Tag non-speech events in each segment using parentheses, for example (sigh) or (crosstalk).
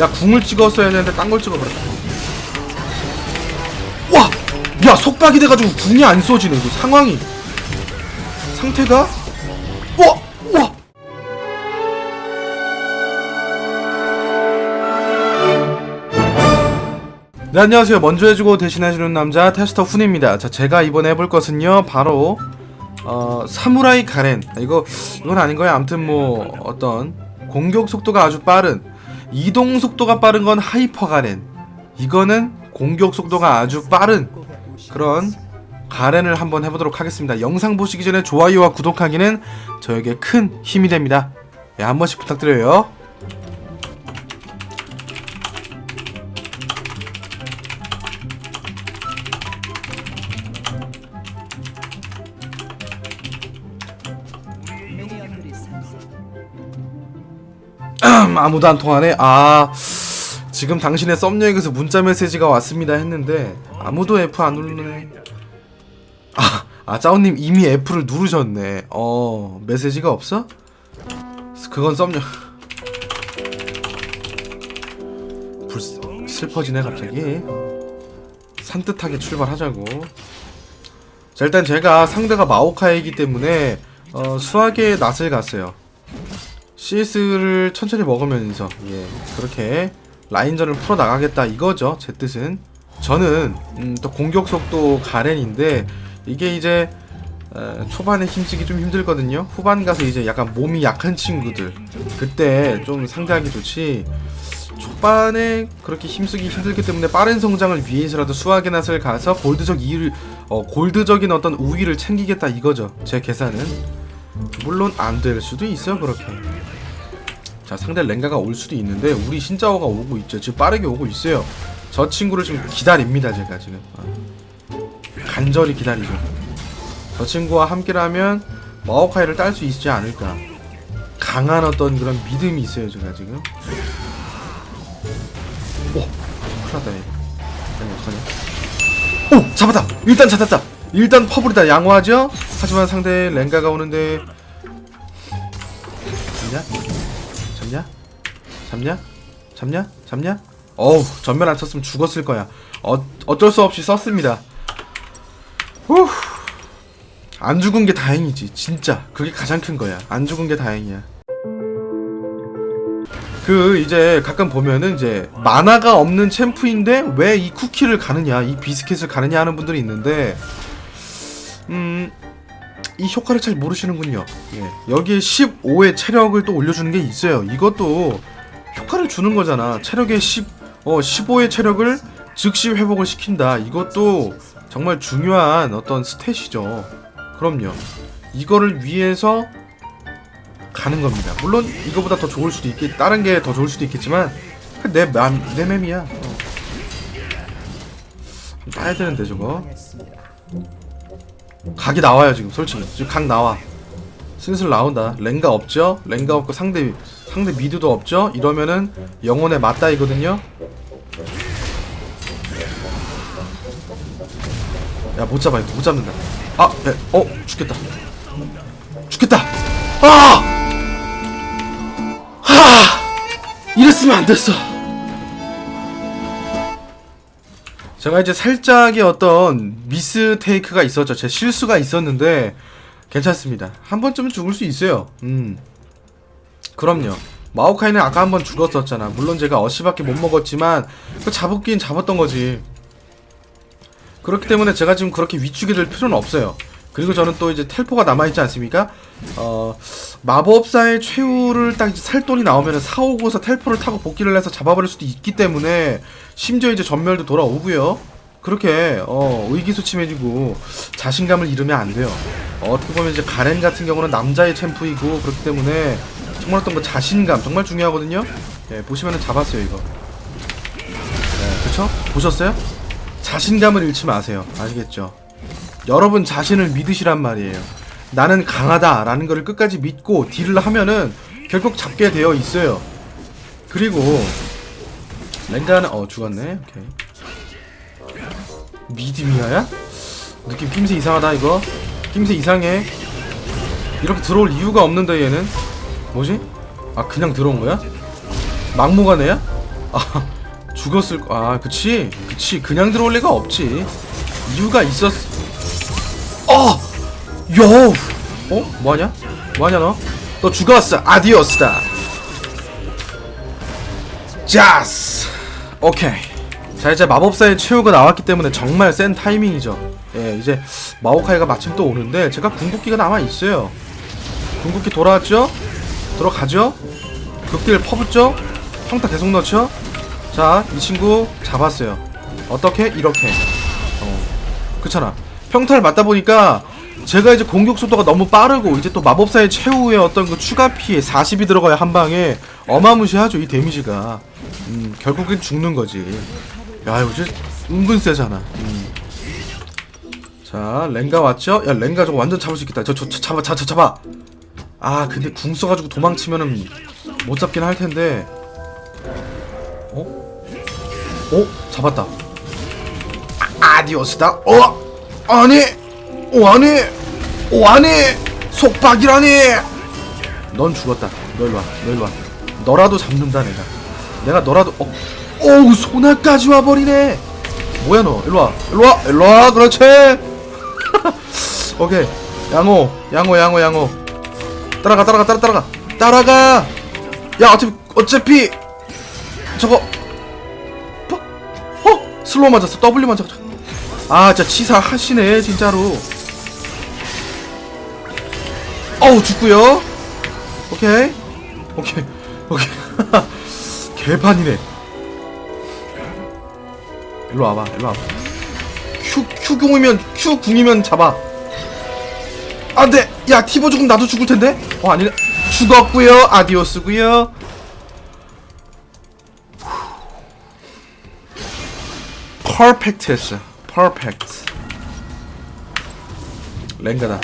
야 궁을 찍었어야 했는데 딴 걸 찍어버렸다. 와! 야 속박이 돼가지고 궁이 안 쏘지네 이거 상황이. 상태가? 와! 와! 네 안녕하세요. 먼저 해주고 대신해주는 남자 테스터 훈입니다. 자 제가 이번에 해볼 것은요 바로 어 사무라이 가렌. 이거 이건 아닌 거야. 아무튼 뭐 어떤 공격 속도가 아주 빠른 이동 속도가 빠른 건 하이퍼 가렌 이거는 공격 속도가 아주 빠른 그런 가렌을 한번 해보도록 하겠습니다. 영상 보시기 전에 좋아요와 구독하기는 저에게 큰 힘이 됩니다. 예, 한 번씩 부탁드려요 아무도 안 통하네. 아 지금 당신의 썸녀에게서 문자 메시지가 왔습니다 했는데 아무도 F 안 누르네. 아, 아 짜오님 이미 F를 누르셨네. 어 메시지가 없어? 그건 썸녀. 불 슬퍼지네 갑자기. 산뜻하게 출발하자고. 자 일단 제가 상대가 마오카이기 때문에 어, 수학의 낯을 갔어요. CS를 천천히 먹으면서 예 그렇게 라인전을 풀어 나가겠다 이거죠 제 뜻은. 저는 음, 또 공격 속도 가렌인데 이게 이제 에, 초반에 힘쓰기 좀 힘들거든요. 후반 가서 이제 약간 몸이 약한 친구들. 그때 좀 상대하기 좋지. 초반에 그렇게 힘쓰기 힘들기 때문에 빠른 성장을 위해서라도 수학의 낫을 가서 골드적 이를 어, 골드적인 어떤 우위를 챙기겠다 이거죠 제 계산은. 물론 안 될 수도 있어요 그렇게 자 상대 랭가가 올 수도 있는데 우리 신짜오가 오고 있죠. 지금 빠르게 오고 있어요. 저 친구를 지금 기다립니다 제가 지금. 어. 간절히 기다리죠. 저 친구와 함께라면 마오카이를 딸 수 있지 않을까. 강한 어떤 그런 믿음이 있어요 제가 지금. 오 큰일났다 얘. 아니 어떡하냐 오 잡았다! 일단 잡았다! 일단 퍼블이다 양호하죠? 하지만 상대 랭가가 오는데? 잡냐? 잡냐? 잡냐? 잡냐? 어우 전면 안 쳤으면 죽었을 거야 어, 어쩔 수 없이 썼습니다 후. 안 죽은 게 다행이지 진짜 그게 가장 큰 거야 안 죽은 게 다행이야 그 이제 가끔 보면은 이제 만화가 없는 챔프인데 왜 이 쿠키를 가느냐 이 비스켓을 가느냐 하는 분들이 있는데 음 이 효과를 잘 모르시는군요. 예. 여기에 15의 체력을 또 올려주는 게 있어요. 이것도 효과를 주는 거잖아. 체력의 10, 어, 15의 체력을 즉시 회복을 시킨다. 이것도 정말 중요한 어떤 스탯이죠. 그럼요. 이거를 위해서 가는 겁니다. 물론 이거보다 더 좋을 수도 있겠, 다른 게 더 좋을 수도 있겠지만 내 맘, 내 맴이야. 어. 따야 되는데 저거. 각이 나와요 지금 솔직히 지금 각 나와 슬슬 나온다 랭가 없죠 랭가 없고 상대 상대 미드도 없죠 이러면은 영혼의 맞다이거든요 야 못 잡아 이거 못 잡는다 아 네. 어 죽겠다 죽겠다 아! 하! 이랬으면 안 됐어 제가 이제 살짝의 어떤 미스 테이크가 있었죠. 제 실수가 있었는데 괜찮습니다. 한 번쯤은 죽을 수 있어요. 음. 그럼요. 마오카이는 아까 한 번 죽었었잖아. 물론 제가 어시밖에 못 먹었지만 그 잡았긴 잡았던 거지. 그렇기 때문에 제가 지금 그렇게 위축이 될 필요는 없어요. 그리고 저는 또 이제 텔포가 남아있지 않습니까? 어, 마법사의 최후를 딱 살 돈이 나오면은 사오고서 텔포를 타고 복귀를 해서 잡아버릴 수도 있기 때문에 심지어 이제 전멸도 돌아오고요. 그렇게 어, 의기소침해지고 자신감을 잃으면 안 돼요. 어, 어떻게 보면 이제 가렌 같은 경우는 남자의 챔프이고 그렇기 때문에 정말 어떤 그 자신감 정말 중요하거든요. 예, 보시면은 잡았어요 이거. 예, 그쵸? 보셨어요? 자신감을 잃지 마세요. 아시겠죠? 여러분 자신을 믿으시란 말이에요. 나는 강하다라는 것을 끝까지 믿고 딜을 하면은 결국 잡게 되어 있어요. 그리고 랭가는 어 죽었네. 오케이. 미드미아야? 느낌 낌새 이상하다 이거. 낌새 이상해. 이렇게 들어올 이유가 없는데 얘는 뭐지? 아 그냥 들어온 거야? 막무가내야? 아 죽었을 거. 아 그치 그치 그냥 들어올 리가 없지. 이유가 있었. 어, 여. 어 뭐하냐? 뭐하냐 너? 너 죽었어. 아디오스다. 자스. 오케이. 자 이제 마법사의 최후가 나왔기 때문에 정말 센 타이밍이죠. 예 이제 마오카이가 마침 또 오는데 제가 궁극기가 남아 있어요. 궁극기 돌아왔죠? 들어가죠? 극딜 퍼붓죠? 평타 계속 넣죠? 자, 이 친구 잡았어요. 어떻게? 이렇게. 어, 그렇잖아. 평타를 맞다 보니까 제가 이제 공격 속도가 너무 빠르고 이제 또 마법사의 최후의 어떤 그 추가 피해 40이 들어가야 한 방에 어마무시하죠 이 데미지가. 음, 결국엔 죽는 거지. 야, 이거 진짜 은근 세잖아. 음. 자, 랭가 왔죠? 야, 랭가 저거 완전 잡을 수 있겠다. 저, 저, 저 잡아, 잡아, 잡아. 아 근데 궁 써가지고 도망치면은 못 잡긴 할 텐데. 어? 어? 잡았다. 아, 아디오스다. 어? 아니! 오 아니! 오 아니! 속박이라니! 넌 죽었다. 너 일로와. 너 일로와. 너라도 잡는다 내가. 내가 너라도 어? 어우 소나까지 와버리네. 뭐야 너? 일로와. 일로와. 일로와. 그렇지. (laughs) 오케이. 양호. 양호 양호 양호 따라가 따라가 따라 따라가. 따라가! 야 어차피 어차피 저거 어? 어? 슬로우 맞았어. W 맞았어 아 진짜 치사 하시네 진짜로. 어우 죽고요. 오케이. 오케이. 오케이. (laughs) 개판이네. 일로 와봐 일로 와봐. Q Q 궁이면 Q 궁이면 잡아. 안돼 야 티보 죽으면 나도 죽을 텐데? 어 아니네. 죽었고요. 아디오스고요. 퍼펙트 했어. 퍼펙트. 랭가다.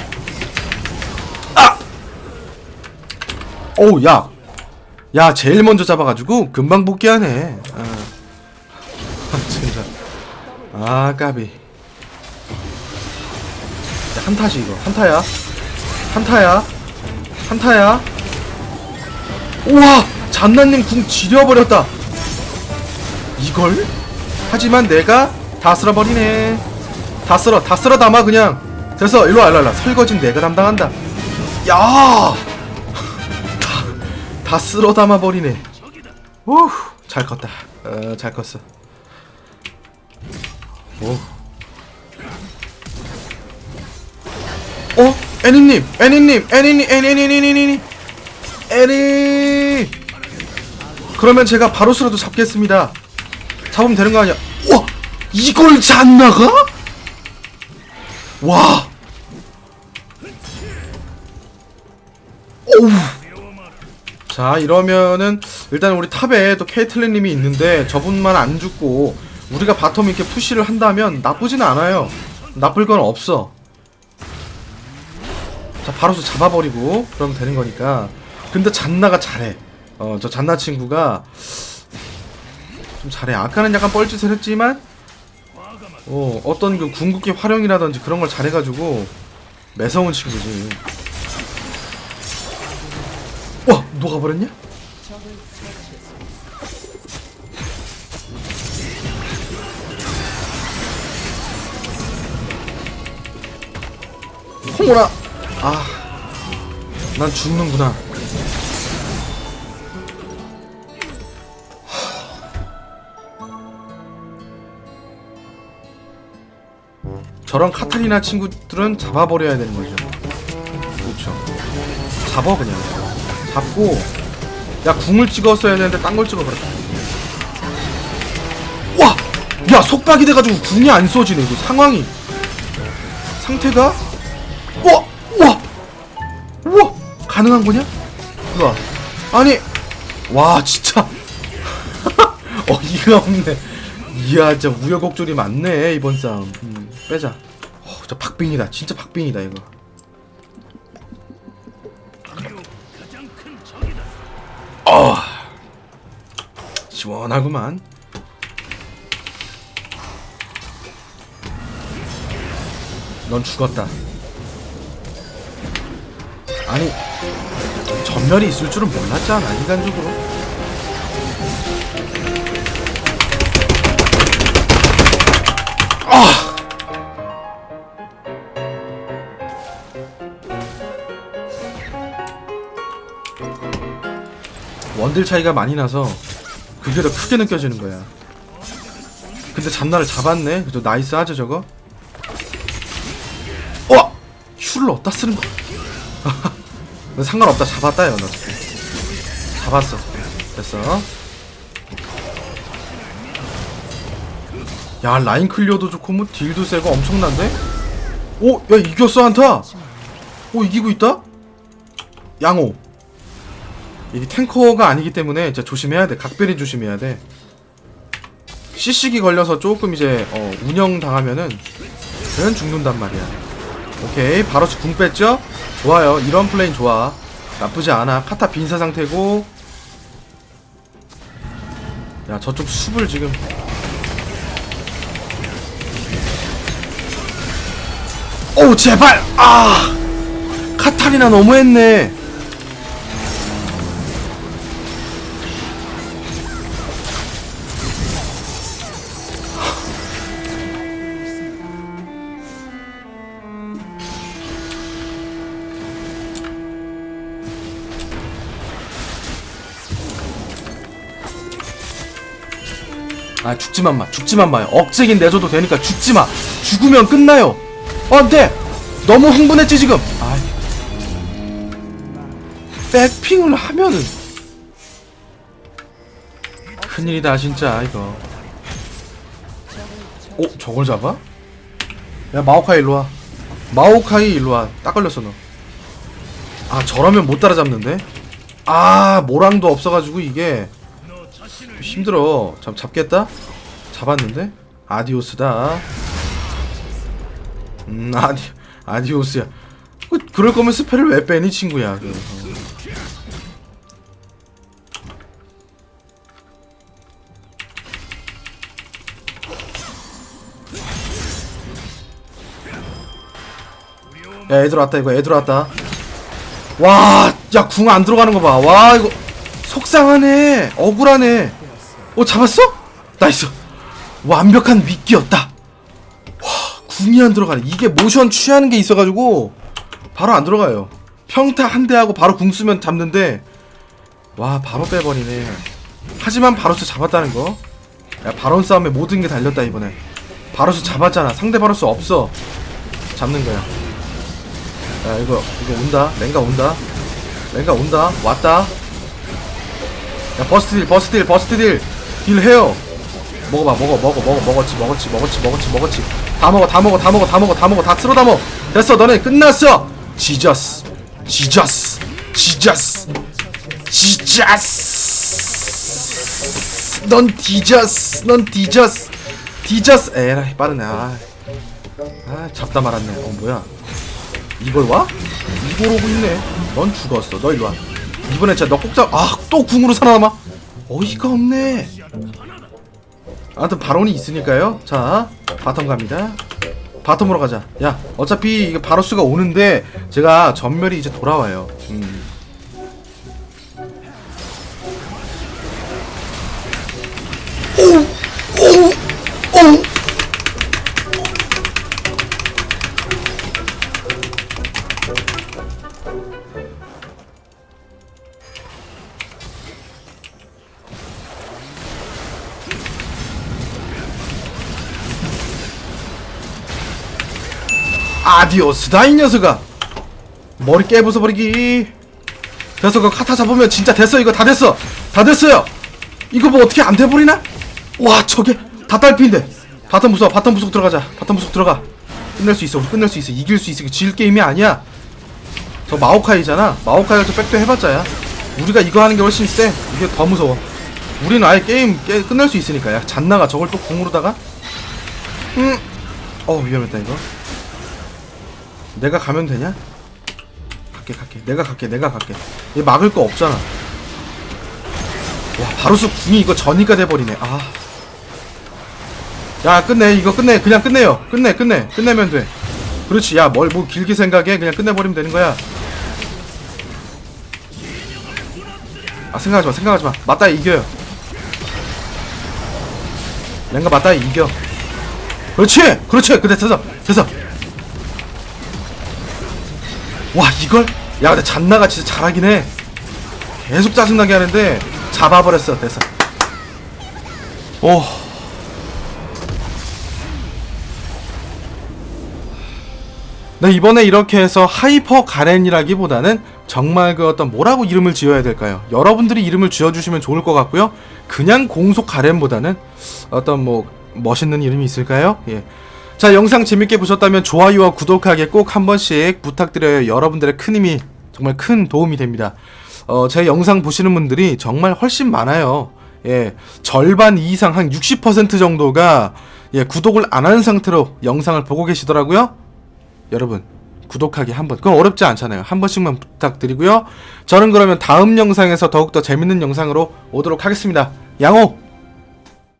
아! 오우 야! 야 제일 먼저 잡아가지고 금방 복귀하네. 아, 아 진짜. 아 까비. 야, 한타지 이거. 한타야 한타야? 한타야? 우와! 잔나님 궁 지려버렸다. 이걸? 하지만 내가 다 쓸어버리네. 다 쓸어 다 쓸어 담아 그냥. 됐어 일로와 일로와 설거진 내가 담당한다. 야! 다, 다 쓸어 담아버리네. 우잘 컸다. 어, 잘 컸어. 오. 어? 애니님, 애니님, 애니님, 애니니니니니, 애니. 그러면 제가 바로스라도 잡겠습니다. 잡으면 되는 거 아니야? 와, 이걸 잔나가? 와. 오우. 자, 이러면은 일단 우리 탑에 또 케이틀린님이 있는데 저분만 안 죽고 우리가 바텀 이렇게 푸시를 한다면 나쁘진 않아요. 나쁠 건 없어. 자 바로서 잡아버리고 그러면 되는 거니까. 근데 잔나가 잘해. 어 저 잔나 친구가 좀 잘해. 아까는 약간 뻘짓을 했지만 어 어떤 그 궁극기 활용이라든지 그런 걸 잘해가지고 매서운 친구지. 와 녹아버렸냐? 홍오라 아, 난 죽는구나. 저런 카타리나 친구들은 잡아버려야 되는 거죠. 그렇죠. 잡아 그냥. 잡고 야 궁을 찍었어야 되는데 딴 걸 찍어버렸다. 와, 야 속박이 돼가지고 궁이 안 쏘지네 이거 상황이. 상태가 가능한 거냐? 우와 아니. 와 진짜. (laughs) 어이가 없네. 이야 진짜 우여곡절이 많네 이번 싸움. 음, 빼자. 어, 저 박빙이다. 진짜 박빙이다 이거. 어 시원하구만. 넌 죽었다 아니 전멸이 있을 줄은 몰랐잖아 인간적으로? 아! 원딜 차이가 많이 나서 그게 더 크게 느껴지는 거야. 근데 잠나를 잡았네? 그래도 나이스 하죠 저거? 어! 아! 슈를 어디다 쓰는 거야? (laughs) 상관없다. 잡았다 요 너. 잡았어. 됐어. 야 라인 클리어도 좋고 뭐 딜도 세고 엄청난데? 오! 야 이겼어 한타! 오 이기고 있다? 양호 이게 탱커가 아니기 때문에 진짜 조심해야 돼 각별히 조심해야 돼 CC기 걸려서 조금 이제 어, 운영 당하면은 그냥 죽는단 말이야 오케이 바로스 궁 뺐죠? 좋아요. 이런 플레인 좋아. 나쁘지 않아. 카타 빈사 상태고. 야 저쪽 숲을 지금. 오 제발! 아! 카타리나 너무했네 아 죽지만 마 죽지만 마요. 억제긴 내줘도 되니까 죽지마. 죽으면 끝나요. 어, 안돼! 너무 흥분했지 지금? 아 백핑을 하면은. 큰일이다 진짜 이거. 오 저걸 잡아? 야 마오카이 일로와. 마오카이 일로와. 딱 걸렸어 너아 저러면 못 따라잡는데? 아 모랑도 없어가지고 이게 힘들어. 잠 잡겠다. 잡았는데 아디오스다. 음 아디 아디오스야. 그, 그럴 거면 스펠을 왜 빼니 친구야. 그, 어. 야 애들 왔다 이거 애들 왔다. 와, 야 궁 안 들어가는 거 봐. 와 이거 속상하네. 억울하네. 어 잡았어? 나이스. 완벽한 미끼였다. 와 궁이 안 들어가네. 이게 모션 취하는 게 있어가지고 바로 안 들어가요. 평타 한 대 하고 바로 궁 쓰면 잡는데 와 바로 빼버리네. 하지만 바로스 잡았다는 거. 야 바론 싸움에 모든 게 달렸다 이번에. 바로스 잡았잖아. 상대 바로스 없어. 잡는 거야. 야 이거 이거 온다. 랭가 온다. 랭가 온다. 왔다. 야 버스트 딜 버스트 딜 버스트 딜. 딜 해요. 먹어봐 먹어 먹어 먹어 먹었지 먹었지 먹었지 먹었지 먹었지. 다 먹어 다 먹어 다 먹어 다 먹어 다 먹어. 다 쓸어 담어. 됐어 너네 끝났어. 지저스 지저스 지저스 지저스. 넌 디저스 넌 디저스 디저스. 에라이 빠르네. 아, 아 잡다 말았네. 어 뭐야? 이걸 와? 이걸 오고 있네. 넌 죽었어. 너 일로 와 이번에 진짜 너꼭 잡.. 아또 궁으로 살아남아 어이가 없네 아무튼 바론이 있으니까요. 자, 바텀 갑니다. 바텀으로 가자. 야, 어차피 이게 바로스가 오는데 제가 전멸이 이제 돌아와요. 음. 아디오스다 이 녀석아. 머리 깨부숴버리기. 됐어 그 카타 잡으면 진짜 됐어 이거 다 됐어. 다 됐어요. 이거 뭐 어떻게 안 돼버리나? 와 저게 다 딸피인데. 바텀 무서워 바텀 부속 들어가자. 바텀 부속 들어가. 끝낼 수 있어 우리 끝낼 수 있어. 이길 수 있어 질 게임이 아니야. 저 마오카이잖아. 마오카이가 저 백도 해봤자야. 우리가 이거 하는 게 훨씬 세 이게 더 무서워. 우리는 아예 게임 깨, 끝낼 수 있으니까 야. 잔나가 저걸 또 공으로다가? 음어 위험했다 이거 내가 가면 되냐? 갈게 갈게. 내가 갈게 내가 갈게. 얘 막을 거 없잖아. 와 바로스 궁이 이거 전이가 돼버리네. 아 야 끝내. 이거 끝내. 그냥 끝내요. 끝내 끝내. 끝내면 돼. 그렇지. 야 뭘 뭐 길게 생각해? 그냥 끝내버리면 되는 거야. 아 생각하지마 생각하지마. 맞다 이겨요. 랭가 맞다 이겨. 그렇지! 그렇지! 그래 됐어. 됐어 와 이걸 야 근데 잔나가 진짜 잘하긴 해 계속 짜증나게 하는데 잡아버렸어 됐어 오 네, 이번에 이렇게 해서 하이퍼 가렌이라기보다는 정말 그 어떤 뭐라고 이름을 지어야 될까요? 여러분들이 이름을 지어주시면 좋을 것 같고요. 그냥 공속 가렌보다는 어떤 뭐 멋있는 이름이 있을까요? 예. 자, 영상 재밌게 보셨다면 좋아요와 구독하기 꼭 한 번씩 부탁드려요. 여러분들의 큰 힘이 정말 큰 도움이 됩니다. 어, 제 영상 보시는 분들이 정말 훨씬 많아요. 예. 절반 이상 한 60% 정도가 예, 구독을 안한 상태로 영상을 보고 계시더라고요. 여러분 구독하기 한 번. 그건 어렵지 않잖아요. 한 번씩만 부탁드리고요. 저는 그러면 다음 영상에서 더욱더 재밌는 영상으로 오도록 하겠습니다. 양호